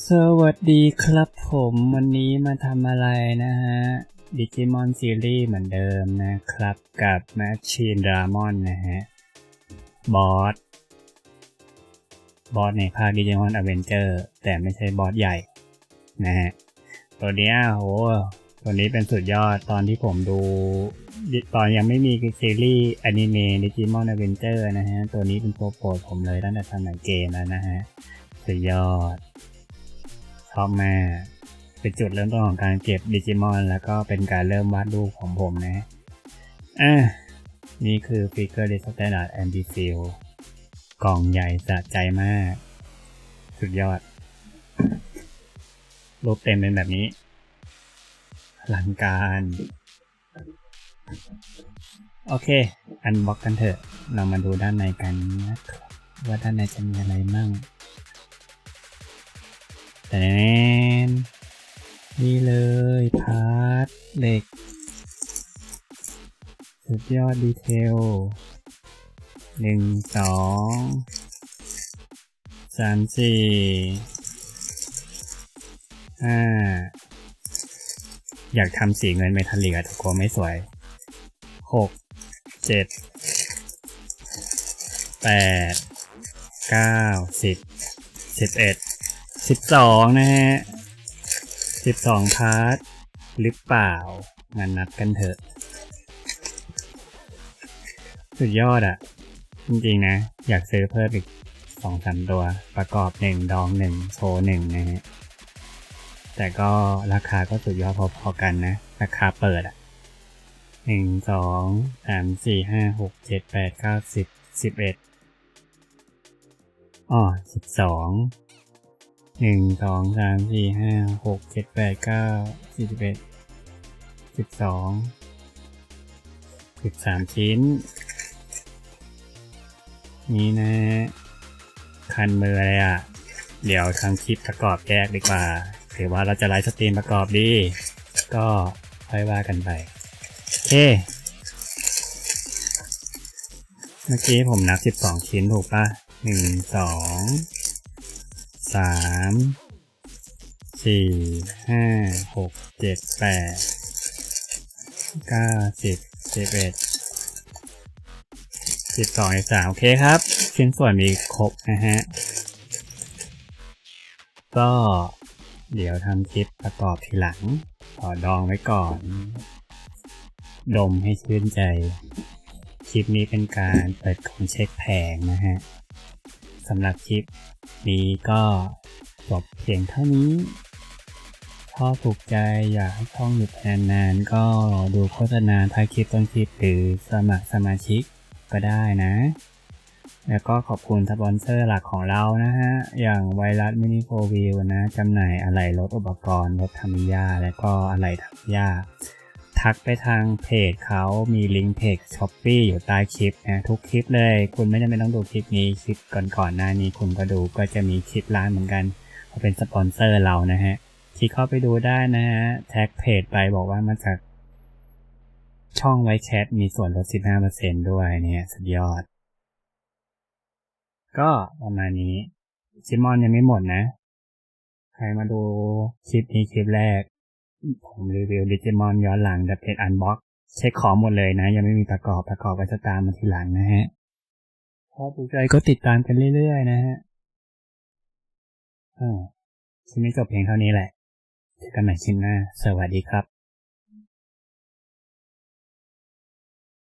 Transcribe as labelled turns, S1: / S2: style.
S1: สวัสดีครับผมวันนี้มาทำอะไรนะฮะดิจิมอนซีรีส์เหมือนเดิมนะครับ กับแมชชีนดรามอนนะฮะ บอส บอสในภาคดิจิมอนอเวนเจอร์แต่ไม่ใช่บอสใหญ่นะฮะ ตัวเนี้ยโหตัวนี้เป็นสุดยอดตอนที่ผมดู ตอนยังไม่มีซีรีส์อนิเมะดิจิมอนอเวนเจอร์นะฮะ ตัวนี้เป็นตัวโปรดผมเลยตั้งแต่สมัยเกมแล้วนะฮะ สุดยอด ชอบมาเป็นจุดเริ่มต้นของการเก็บดิจิมอน แล้วก็เป็นการเริ่มวาดรูปของผมนะอะนี่คือฟิกเกอร์ดิสแตนดาร์ดแอนดี้ฟิลกล่องใหญ่สะใจมาก สุดยอด รูปเต็มเป็นแบบนี้อลังการ โอเค อันบ็อกกันเถอะ เรามาดูด้านในกันนะครับว่าด้านในจะมีอะไรมั่ง แต่นี่เลยพาร์ทเหล็ก สุดยอดดีเทลหนึ่งสองสามสี่ห้าอยากทำสีเงินเมทัลลิกอะทุกคนไม่สวยหกเจ็ดแปดเก้าสิบสิบเอ็ด สิบสองนะฮะสิบสองพาร์ทหรือเปล่ามานัดกันเถอะ สุดยอดอะจริงๆนะ อยากซื้อเพิ่มอีกสองสามตัวประกอบหนึ่งดองหนึ่งโชว์หนึ่งนะฮะ แต่ก็ราคาก็สุดยอดพอๆกันนะ ราคาเปิดอะหนึ่งสองสามสี่ห้าหกเจ็ดแปดเก้าสิบสิบเอ็ดอ๋อสิบสอง หนึ่งสองสามสี่ห้าหกเจ็ดแปดเก้าสี่สิบเอ็ดสิบสองสิบสามชิ้น นี่นะ คันมือเลยอะ เดี๋ยวทำคลิปประกอบแยกดีกว่าถือว่าเราจะไลฟ์สตรีมประกอบดี ก็ค่อยว่ากันไป โอเค เมื่อกี้ผมนับสิบสองชิ้นถูกปะหนึ่ง สามสี่ห้าหกเจ็ดแปดเก้าสิบสิบเอ็ดสิบสองสิบสามโอเคครับ ชิ้นส่วนมีครบนะฮะ ก็เดี๋ยวทำคลิปประกอบทีหลังขอดองไว้ก่อน ดมให้ชื่นใจ คลิปนี้เป็นการเปิดของเช็คแผงนะฮะ สำหรับคลิปนี้ก็จบเพียงเท่านี้ ถ้าถูกใจอยากให้ช่องหยุดนานๆก็รอดูโฆษณาท้ายคลิปต้นคลิปหรือสมัครสมาชิกก็ได้นะ แล้วก็ขอบคุณสปอนเซอร์หลักของเรานะฮะ อย่างไวรัสมินิโฟวิวนะจำหน่ายอะไหล่รถอุปกรณ์รถทำยาและก็อะไหล่ทำยา ทักไปทางเพจเขามีลิงก์เพจช้อปปี้อยู่ใต้คลิปนะทุกคลิปเลย คุณไม่จำเป็นต้องดูคลิปนี้คลิปก่อนๆหน้านี้คุณก็ดูก็จะมีคลิปร้านเหมือนกันเขาเป็นสปอนเซอร์เรานะฮะที่เข้าไปดูได้นะฮะแท็กเพจไปบอกว่ามาจากช่องไวแชทมีส่วนลด 15%ด้วยเนี่ยสุดยอด ก็ประมาณนี้ซิมอนยังไม่หมดนะ ใครมาดูคลิปนี้คลิปแรก ผมรีวิวดิจิมอนย้อนหลังดับเพจอันบ็อกเช็คของหมดเลยนะ ยังไม่มีประกอบประกอบก็จะตามมาทีหลังนะฮะพอถูกใจก็ติดตามกันเรื่อยๆนะฮะอ่าชิ้นนี้จบเพียงเท่านี้แหละเจอกันใหม่ชิ้นหน้า สวัสดีครับ